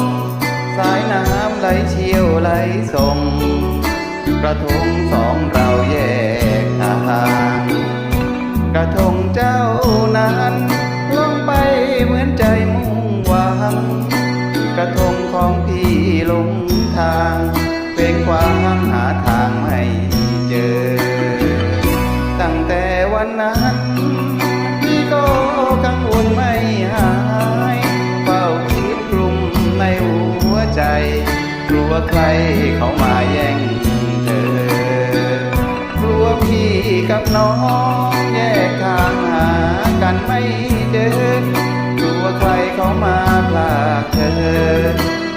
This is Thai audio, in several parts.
ง สายน้ำไหลเชี่ยวไหลส่ง กระทงสองเราแยกทางกระทงเจ้านั้นลงไปเหมือนใจมุ่งหวัง กระทงของพี่หลงทางเป็นความหาทาง วใครเขามาแย่งเธอกลัวพี่กับน้องแยกทางหากันไม่เจอกลัวใครเขามาพลากเธอ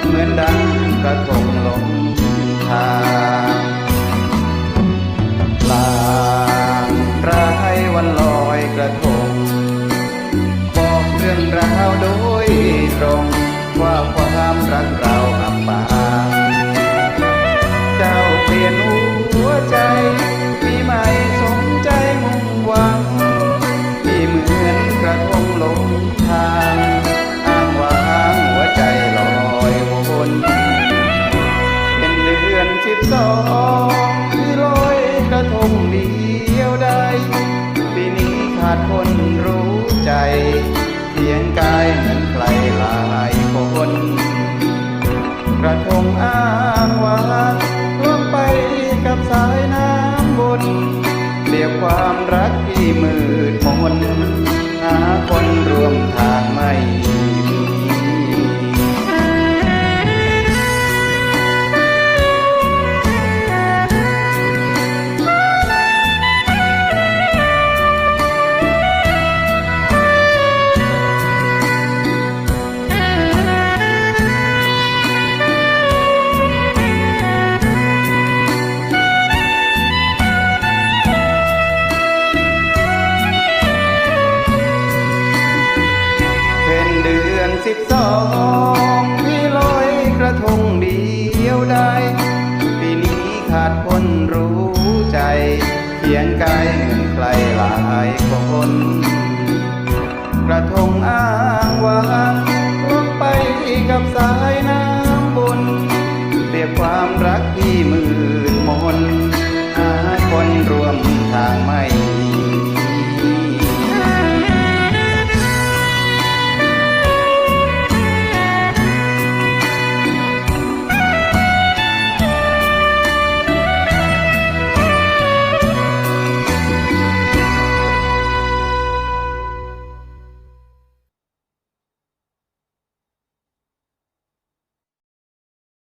เหมือนดังกระทงลงทางลางร้ายวันลอยกระทง บอกเรื่องราวโดยตรงว่าความรัก กายเหมือนใครหลายคนกระทงอ้างว่างล่วงไปกับสายน้ำบนเรียกความรักที่มืดมน ระทงเดียวได้ปีนี้ขาดคนรู้ใจเคียงกายเหมือนใครหลายคนกระทงอ้างว้างลงไปกับสายน้ำบนเรียกความรักที่มืดมนหาคนร่วมทางไม่